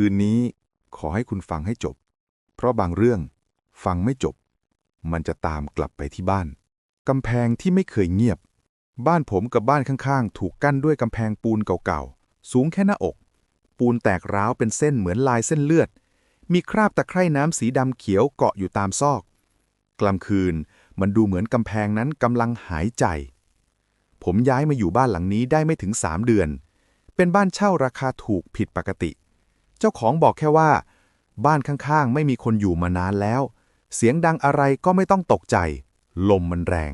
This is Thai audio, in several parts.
คืนนี้ขอให้คุณฟังให้จบ เพราะบางเรื่องฟังไม่จบ มันจะตามกลับไปที่บ้าน กำแพงที่ไม่เคยเงียบ บ้านผมกับบ้านข้างๆ ถูกกั้นด้วยกำแพงปูนเก่าๆ สูงแค่หน้าอก ปูนแตกร้าวเป็นเส้นเหมือนลายเส้นเลือด มีคราบตะไคร่น้ำสีดำเขียวเกาะอยู่ตามซอก กลางคืนมันดูเหมือนกำแพงนั้นกำลังหายใจ ผมย้ายมาอยู่บ้านหลังนี้ได้ไม่ถึงสามเดือน เป็นบ้านเช่าราคาถูกผิดปกติ จ้าของบอกแค่ว่า บ้านข้างๆ ไม่มีคนอยู่มานานแล้ว เสียงดังอะไรก็ไม่ต้องตกใจ ลมมันแรง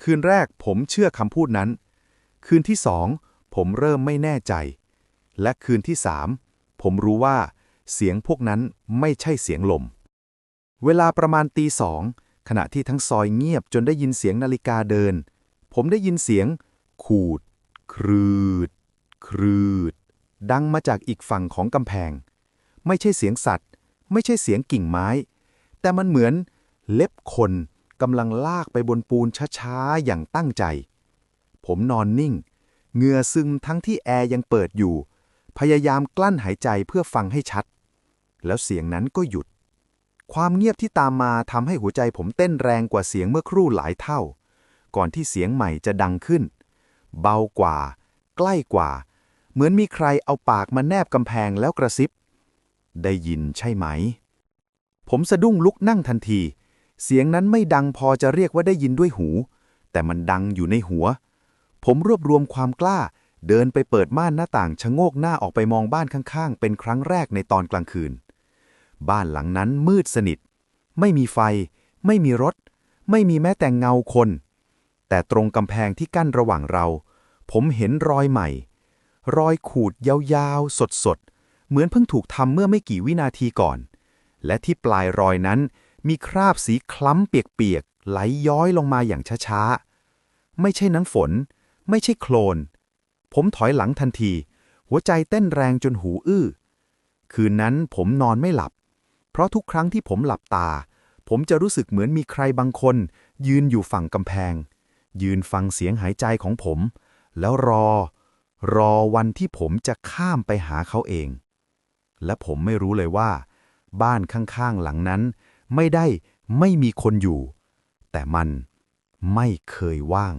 คืนแรกผมเชื่อคำพูดนั้น คืนที่สองผมเริ่มไม่แน่ใจ และคืนที่สามผมรู้ว่า เสียงพวกนั้นไม่ใช่เสียงลม เวลาประมาณตีสองขณะที่ทั้งซอยเงียบจนได้ยินเสียงนาฬิกาเดิน ผมได้ยินเสียง ขูด ครืด ครืด ดังมาจากอีกฝั่งของกำแพง ไม่ใช่เสียงสัตว์ ไม่ใช่เสียงกิ่งไม้ แต่มันเหมือนเล็บคนกำลังลากไปบนปูนช้าๆ อย่างตั้งใจ ผมนอนนิ่ง เหงื่อซึมทั้งที่แอร์ยังเปิดอยู่ พยายามกลั้นหายใจเพื่อฟังให้ชัด แล้วเสียงนั้นก็หยุด ความเงียบที่ตามมาทำให้หัวใจผมเต้นแรงกว่าเสียงเมื่อครู่หลายเท่า ก่อนที่เสียงใหม่จะดังขึ้น เบากว่า ใกล้กว่า มือนมีใครเอาปากมาแนบกำแพงแล้วกระซิบ ได้ยินใช่ไหม ผมสะดุ้งลุกนั่งทันที เสียงนั้นไม่ดังพอจะเรียกว่าได้ยินด้วยหู แต่มันดังอยู่ในหัว ผมรวบรวมความกล้า เดินไปเปิดม่านหน้าต่างชะโงกหน้าออกไปมองบ้านข้างๆ เป็นครั้งแรกในตอนกลางคืน บ้านหลังนั้นมืดสนิท ไม่มีไฟ ไม่มีรถ ไม่มีแม้แต่เงาคน แต่ตรงกำแพงที่กั้นระหว่างเรา ผมเห็นรอยใหม่ รอยขูดยาวๆ สดๆ เหมือนเพิ่งถูกทำเมื่อไม่กี่วินาทีก่อน และที่ปลายรอยนั้นมีคราบสีคล้ำเปียกๆ ไหลย้อยลงมาอย่างช้าๆ ไม่ใช่น้ำฝน ไม่ใช่โคลน ผมถอยหลังทันที หัวใจเต้นแรงจนหูอื้อ คืนนั้นผมนอนไม่หลับ เพราะทุกครั้งที่ผมหลับตา ผมจะรู้สึกเหมือนมีใครบางคน ยืนอยู่ฝั่งกำแพง ยืนฟังเสียงหายใจของผม แล้วรอ รอวันที่ผมจะข้ามไปหาเขาเอง และผมไม่รู้เลยว่า บ้านข้างๆหลังนั้น ไม่ได้ไม่มีคนอยู่ แต่มันไม่เคยว่าง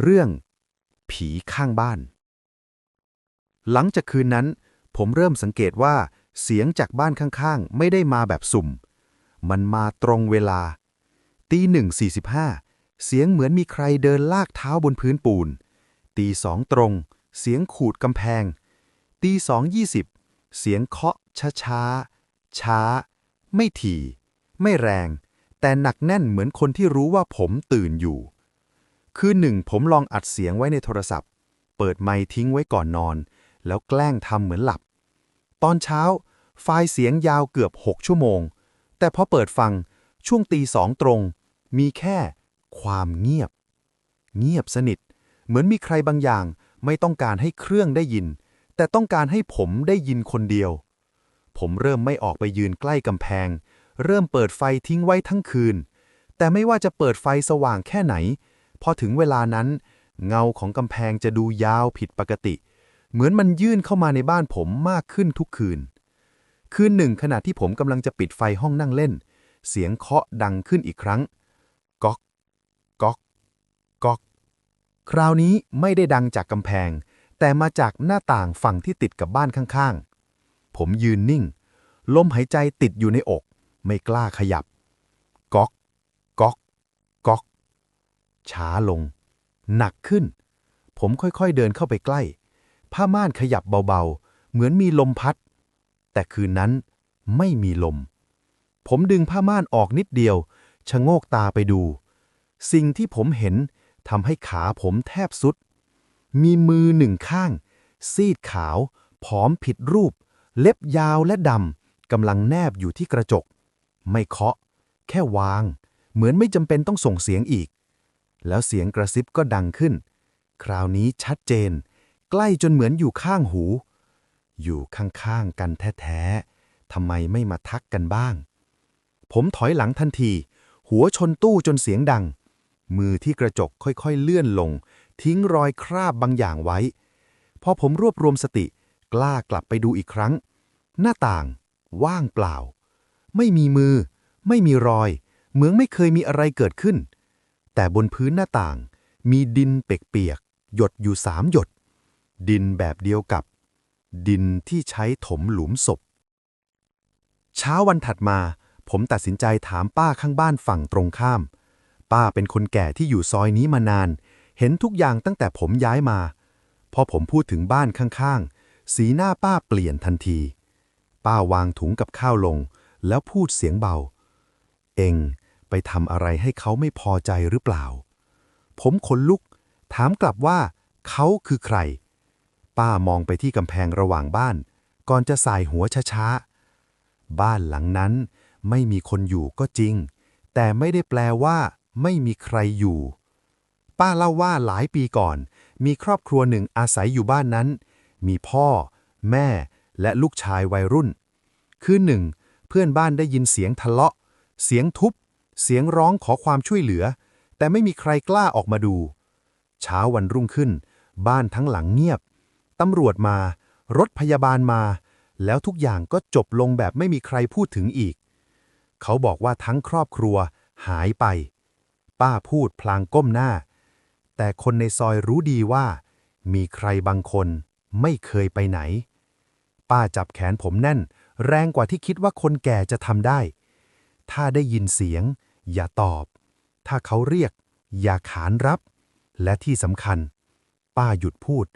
เรื่อง ผีข้างบ้าน หลังจากคืนนั้น ผมเริ่มสังเกตว่าเสียงจากบ้านข้างๆ ไม่ได้มาแบบสุ่ม มันมาตรงเวลาตีหนึ่งสี่สิบห้าเสียงเหมือนมีใครเดินลากเท้าบนพื้นปูน ตีสองตรง เสียงขูดกำแพง ตีสองยี่สิบเสียงเคาะช้าช้าๆช้า ไม่ถี่ ไม่แรง แต่หนักแน่นเหมือนคนที่รู้ว่าผมตื่นอยู่ คืนหนึ่งผมลองอัดเสียงไว้ในโทรศัพท์ เปิดไมค์ทิ้งไว้ก่อนนอน แล้วแกล้งทำเหมือนหลับ ตอนเช้า ไฟล์เสียงยาวเกือบ 6 ชั่วโมง แต่พอเปิดฟังช่วงตีสองตรง มีแค่ ความเงียบ เงียบสนิท เหมือนมีใครบางอย่างไม่ต้องการให้เครื่องได้ยิน แต่ต้องการให้ผมได้ยินคนเดียว ผมเริ่มไม่ออกไปยืนใกล้กำแพง เริ่มเปิดไฟทิ้งไว้ทั้งคืน แต่ไม่ว่าจะเปิดไฟสว่างแค่ไหน พอถึงเวลานั้น เงาของกำแพงจะดูยาวผิดปกติ เหมือนมันยื่นเข้ามาในบ้านผมมากขึ้นทุกคืน คืนหนึ่งขณะที่ผมกำลังจะปิดไฟห้องนั่งเล่น เสียงเคาะดังขึ้นอีกครั้ง ก๊อก ก๊อก ก๊อก คราวนี้ไม่ได้ดังจากกำแพง แต่มาจากหน้าต่างฝั่งที่ติดกับบ้านข้างๆ ผมยืนนิ่ง ลมหายใจติดอยู่ในอก ไม่กล้าขยับ ก๊อก ก๊อก ก๊อก ช้าลง หนักขึ้น ผมค่อยๆเดินเข้าไปใกล้ ผ้าม่านขยับเบาๆ เหมือนมีลมพัด แต่คืนนั้นไม่มีลม ผมดึงผ้าม่านออกนิดเดียว ชะโงกตาไปดู สิ่งที่ผมเห็น ทำให้ขาผมแทบสุด มีมือหนึ่งข้าง ซีดขาว ผอมผิดรูป เล็บยาวและดำกำลังแนบอยู่ที่กระจก ไม่เคาะ แค่วาง เหมือนไม่จำเป็นต้องส่งเสียงอีก แล้วเสียงกระซิบก็ดังขึ้น คราวนี้ชัดเจน ใกล้จนเหมือนอยู่ข้างหู อยู่ข้างๆกันแท้ๆทำไมไม่มาทักกันบ้าง ผมถอยหลังทันที หัวชนตู้จนเสียงดัง มือที่กระจกค่อยๆเลื่อนลง ทิ้งรอยคราบบางอย่างไว้ พอผมรวบรวมสติ กล้ากลับไปดูอีกครั้ง หน้าต่าง ว่างเปล่า ไม่มีมือ ไม่มีรอย เหมือนไม่เคยมีอะไรเกิดขึ้น แต่บนพื้นหน้าต่าง มีดินเปียกๆหยดอยู่สามหยด ดินแบบเดียวกับ ดินที่ใช้ถมหลุมศพ เช้าวันถัดมา ผมตัดสินใจถามป้าข้างบ้านฝั่งตรงข้าม ป้าเป็นคนแก่ที่อยู่ซอยนี้มานาน เห็นทุกอย่างตั้งแต่ผมย้ายมา พอผมพูดถึงบ้านข้างๆ สีหน้าป้าเปลี่ยนทันที ป้าวางถุงกับข้าวลง แล้วพูดเสียงเบา เองไปทำอะไรให้เขาไม่พอใจหรือเปล่า ผมขนลุก ถามกลับว่า เขาคือใคร ป้ามองไปที่กำแพงระหว่างบ้าน ก่อนจะสายหัวช้าๆ บ้านหลังนั้นไม่มีคนอยู่ก็จริง แต่ไม่ได้แปลว่า ไม่มีใครอยู่ ป้าเล่าว่าหลายปีก่อน มีครอบครัวหนึ่งอาศัยอยู่บ้านนั้น มีพ่อ แม่ และลูกชายวัยรุ่น คืนหนึ่ง เพื่อนบ้านได้ยินเสียงทะเลาะ เสียงทุบ เสียงร้องขอความช่วยเหลือ แต่ไม่มีใครกล้าออกมาดู เช้าวันรุ่งขึ้น บ้านทั้งหลังเงียบ ตำรวจมา รถพยาบาลมา แล้วทุกอย่างก็จบลงแบบไม่มีใครพูดถึงอีก เขาบอกว่าทั้งครอบครัวหายไป ป้าพูดพลางก้มหน้า แต่คนในซอยรู้ดีว่า มีใครบางคนไม่เคยไปไหน ป้าจับแขนผมแน่น แรงกว่าที่คิดว่าคนแก่จะทำได้ ถ้าได้ยินเสียง อย่าตอบ ถ้าเขาเรียก อย่าขานรับ และที่สำคัญ ป้าหยุดพูด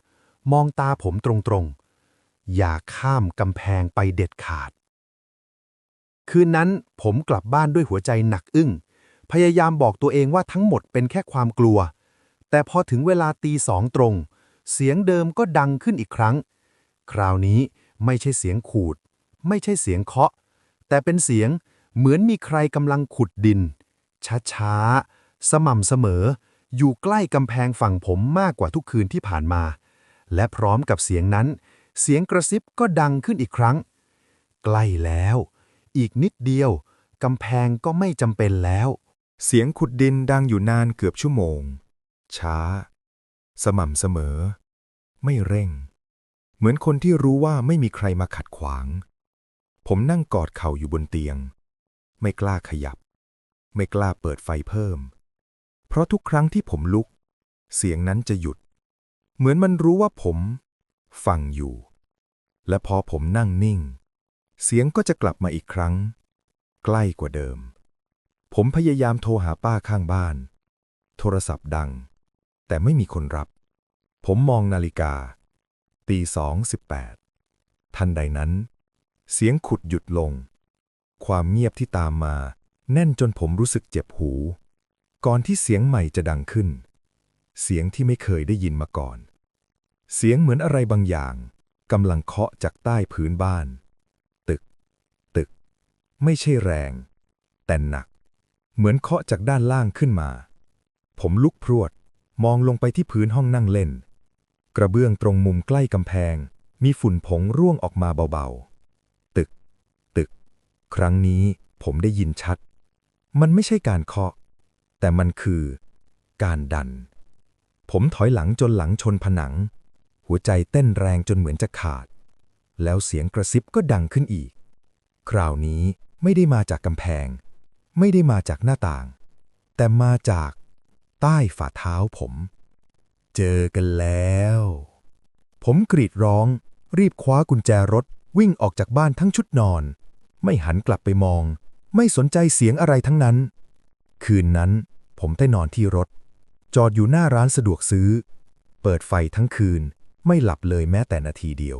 มองตาผมตรงๆ อย่าข้ามกำแพงไปเด็ดขาด คืนนั้นผมกลับบ้านด้วยหัวใจหนักอึ้ง พยายามบอกตัวเองว่าทั้งหมดเป็นแค่ความกลัว แต่พอถึงเวลาตีสองตรง เสียงเดิมก็ดังขึ้นอีกครั้ง คราวนี้ไม่ใช่เสียงขูด ไม่ใช่เสียงเคาะ แต่เป็นเสียงเหมือนมีใครกำลังขุดดิน ช้าๆ สม่ำเสมอ อยู่ใกล้กำแพงฝั่งผมมากกว่าทุกคืนที่ผ่านมา และพร้อมกับเสียงนั้น เสียงกระซิบก็ดังขึ้นอีกครั้ง ใกล้แล้ว อีกนิดเดียวกำแพงก็ไม่จำเป็นแล้ว เสียงขุดดินดังอยู่นานเกือบชั่วโมง ช้า สม่ำเสมอ ไม่เร่ง เหมือนคนที่รู้ว่าไม่มีใครมาขัดขวาง ผมนั่งกอดเข่าอยู่บนเตียง ไม่กล้าขยับ ไม่กล้าเปิดไฟเพิ่ม เพราะทุกครั้งที่ผมลุก เสียงนั้นจะหยุด เหมือนมันรู้ว่าผม ฟังอยู่ และพอผมนั่งนิ่ง เสียงก็จะกลับมาอีกครั้ง ใกล้กว่าเดิม ผมพยายามโทรหาป้าข้างบ้าน โทรศัพท์ดัง แต่ไม่มีคนรับ ผมมองนาฬิกา ตีสองสิบแปดทันใดนั้น เสียงขุดหยุดลง ความเงียบที่ตามมา แน่นจนผมรู้สึกเจ็บหู ก่อนที่เสียงใหม่จะดังขึ้น เสียงที่ไม่เคยได้ยินมาก่อน เสียงเหมือนอะไรบางอย่างกำลังเคาะจากใต้พื้นบ้าน ตึก ตึก ไม่ใช่แรง แต่หนัก เหมือนเคาะจากด้านล่างขึ้นมา ผมลุกพรวด มองลงไปที่พื้นห้องนั่งเล่น กระเบื้องตรงมุมใกล้กำแพง มีฝุ่นผงร่วงออกมาเบาๆ ตึก ตึก ครั้งนี้ผมได้ยินชัด มันไม่ใช่การเคาะ แต่มันคือ การดัน ผมถอยหลังจนหลังชนผนัง หัวใจเต้นแรงจนเหมือนจะขาด แล้วเสียงกระซิบก็ดังขึ้นอีก คราวนี้ไม่ได้มาจากกำแพง ไม่ได้มาจากหน้าต่าง แต่มาจากใต้ฝ่าเท้าผม เจอกันแล้ว ผมกรีดร้อง รีบคว้ากุญแจรถวิ่งออกจากบ้านทั้งชุดนอน ไม่หันกลับไปมอง ไม่สนใจเสียงอะไรทั้งนั้น คืนนั้นผมได้นอนที่รถ จอดอยู่หน้าร้านสะดวกซื้อ เปิดไฟทั้งคืนไม่หลับเลยแม้แต่นาทีเดียว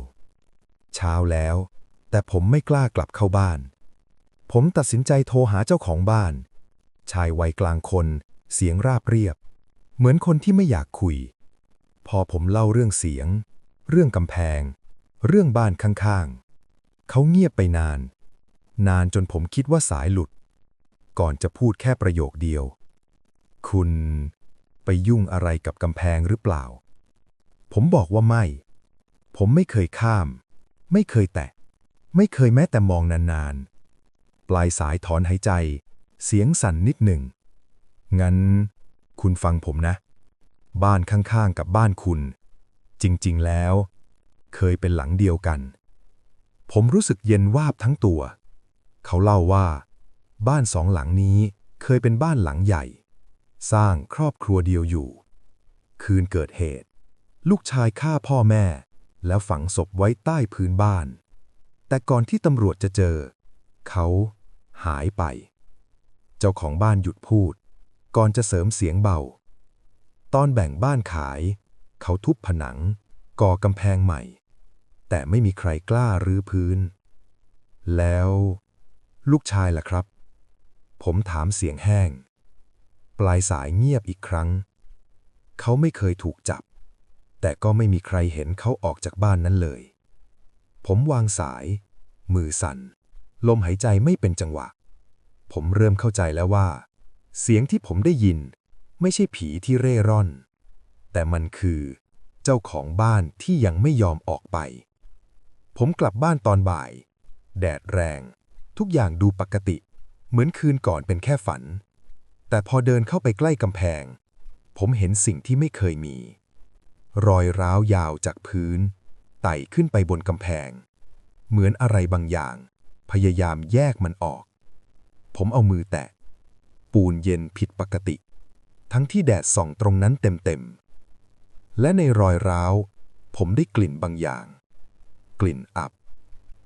เช้าแล้ว แต่ผมไม่กล้ากลับเข้าบ้าน ผมตัดสินใจโทรหาเจ้าของบ้าน ชายวัยกลางคน เสียงราบเรียบ เหมือนคนที่ไม่อยากคุย พอผมเล่าเรื่องเสียง เรื่องกำแพง เรื่องบ้านข้างๆ เขาเงียบไปนาน นานจนผมคิดว่าสายหลุด ก่อนจะพูดแค่ประโยคเดียว คุณไปยุ่งอะไรกับกำแพงหรือเปล่า ผมบอกว่าไม่ ผมไม่เคยข้าม ไม่เคยแตะ ไม่เคยแม้แต่มองนานๆ ปลายสายถอนหายใจ เสียงสั่นนิดหนึ่ง งั้น คุณฟังผมนะ บ้านข้างๆกับบ้านคุณ จริงๆแล้ว เคยเป็นหลังเดียวกัน ผมรู้สึกเย็นวาบทั้งตัว เขาเล่าว่า บ้านสองหลังนี้เคยเป็นบ้านหลังใหญ่ สร้างครอบครัวเดียวอยู่ คืนเกิดเหตุ ลูกชายฆ่าพ่อแม่ แล้วฝังศพไว้ใต้พื้นบ้าน แต่ก่อนที่ตำรวจจะเจอ เขา หายไป เจ้าของบ้านหยุดพูด ก่อนจะเสริมเสียงเบา ตอนแบ่งบ้านขาย เขาทุบผนัง ก่อกำแพงใหม่ แต่ไม่มีใครกล้ารื้อพื้น แล้ว ลูกชายล่ะครับ ผมถามเสียงแห้ง ปลายสายเงียบอีกครั้ง เขาไม่เคยถูกจับ แต่ก็ไม่มีใครเห็นเขาออกจากบ้านนั้นเลย ผมวางสาย มือสั่น ลมหายใจไม่เป็นจังหวะ ผมเริ่มเข้าใจแล้วว่า เสียงที่ผมได้ยิน ไม่ใช่ผีที่เร่ร่อน แต่มันคือ เจ้าของบ้านที่ยังไม่ยอมออกไป ผมกลับบ้านตอนบ่าย แดดแรง ทุกอย่างดูปกติ เหมือนคืนก่อนเป็นแค่ฝัน แต่พอเดินเข้าไปใกล้กำแพง ผมเห็นสิ่งที่ไม่เคยมี รอยร้าวยาวจากพื้น ไต่ขึ้นไปบนกำแพง เหมือนอะไรบางอย่าง พยายามแยกมันออก ผมเอามือแตะ ปูนเย็นผิดปกติ ทั้งที่แดดส่องตรงนั้นเต็มๆ และในรอยร้าว ผมได้กลิ่นบางอย่าง กลิ่นอับ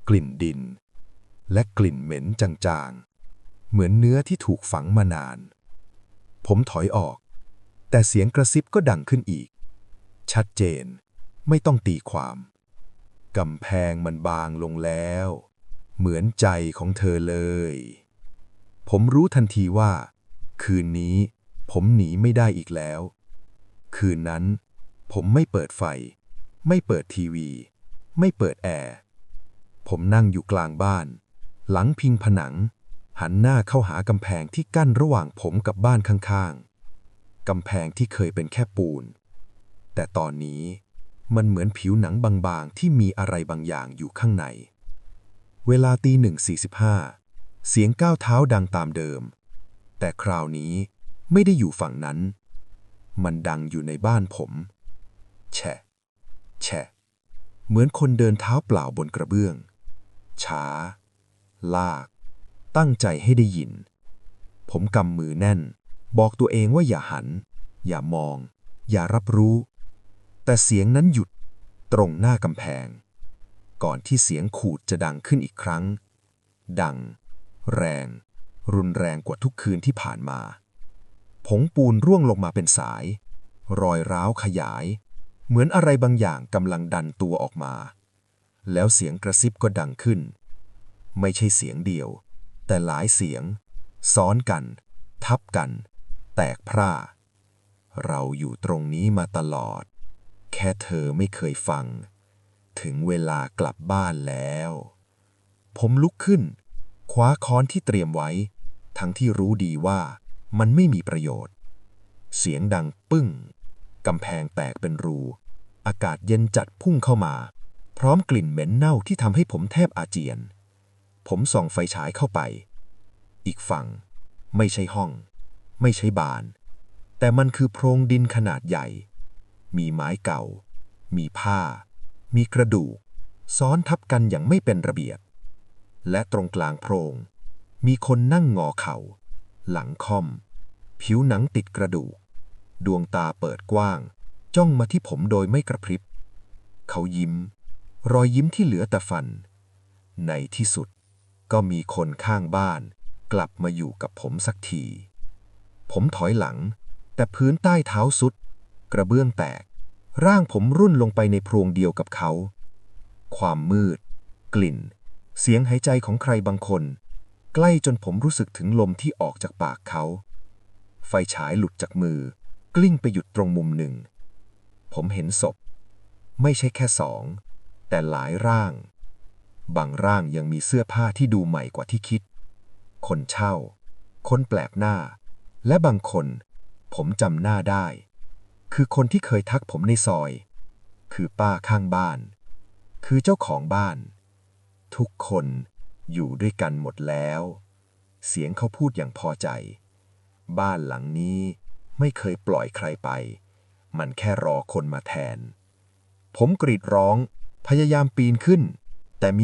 กลิ่นดิน และกลิ่นเหม็นจางๆ เหมือนเนื้อที่ถูกฝังมานาน ผมถอยออก แต่เสียงกระซิบก็ดังขึ้นอีก ชัดเจน ไม่ต้องตีความกำแพงมันบางลงแล้ว เหมือนใจของเธอเลย ผมรู้ทันทีว่า คืนนี้ผมหนีไม่ได้อีกแล้ว คืนนั้น ผมไม่เปิดไฟ ไม่เปิดทีวี ไม่เปิดแอร์ ผมนั่งอยู่กลางบ้าน หลังพิงผนัง หันหน้าเข้าหากำแพงที่กั้นระหว่างผมกับบ้านข้างๆ กำแพงที่เคยเป็นแค่ปูน แต่ตอนนี้มันเหมือนผิวหนังบางๆ ที่มีอะไรบางอย่างอยู่ข้างใน เวลาตีหนึ่งสี่สิบห้าเสียงก้าวเท้าดังตามเดิม แต่คราวนี้ไม่ได้อยู่ฝั่งนั้น มันดังอยู่ในบ้านผมแฉะแฉะเหมือนคนเดินเท้าเปล่าบนกระเบื้อง ช้า ลาก ตั้งใจให้ได้ยิน ผมกำมือแน่น บอกตัวเองว่าอย่าหัน อย่ามอง อย่ารับรู้ แต่เสียงนั้นหยุดตรงหน้ากำแพง ก่อนที่เสียงขูดจะดังขึ้นอีกครั้ง ดัง แรง รุนแรงกว่าทุกคืนที่ผ่านมา ผงปูนร่วงลงมาเป็นสาย รอยร้าวขยาย เหมือนอะไรบางอย่างกำลังดันตัวออกมา แล้วเสียงกระซิบก็ดังขึ้น ไม่ใช่เสียงเดียว แต่หลายเสียง ซ้อนกัน ทับกัน แตกพร่า เราอยู่ตรงนี้มาตลอด แค่เธอไม่เคยฟัง ถึงเวลากลับบ้านแล้ว ผมลุกขึ้น คว้าค้อนที่เตรียมไว้ ทั้งที่รู้ดีว่ามันไม่มีประโยชน์ เสียงดังปึ้ง กำแพงแตกเป็นรู อากาศเย็นจัดพุ่งเข้ามา พร้อมกลิ่นเหม็นเน่าที่ทำให้ผมแทบอาเจียน ผมส่องไฟฉายเข้าไป อีกฝั่ง ไม่ใช่ห้อง ไม่ใช่บาน แต่มันคือโพรงดินขนาดใหญ่ มีไม้เก่า มีผ้า มีกระดูกซ้อนทับกันอย่างไม่เป็นระเบียบ และตรงกลางโพรง มีคนนั่งงอเข่า หลังค่อม ผิวหนังติดกระดูก ดวงตาเปิดกว้าง จ้องมาที่ผมโดยไม่กระพริบ เขายิ้ม รอยยิ้มที่เหลือแต่ฟัน ในที่สุดก็มีคนข้างบ้าน กลับมาอยู่กับผมสักที ผมถอยหลัง แต่พื้นใต้เท้าสุด กระเบื้องแตก ร่างผมรุ่นลงไปในโพรงเดียวกับเขา ความมืด กลิ่น เสียงหายใจของใครบางคน ใกล้จนผมรู้สึกถึงลมที่ออกจากปากเขา ไฟฉายหลุดจากมือ กลิ้งไปหยุดตรงมุมหนึ่ง ผมเห็นศพ ไม่ใช่แค่สอง แต่หลายร่าง บางร่างยังมีเสื้อผ้าที่ดูใหม่กว่าที่คิด คนเช่า คนแปลกหน้า และบางคน ผมจำหน้าได้ คือคนที่เคยทักผมในซอย คือป้าข้างบ้าน คือเจ้าของบ้าน ทุกคนอยู่ด้วยกันหมดแล้ว เสียงเขาพูดอย่างพอใจ บ้านหลังนี้ไม่เคยปล่อยใครไป มันแค่รอคนมาแทน ผมกรีดร้องพยายามปีนขึ้น แต่มี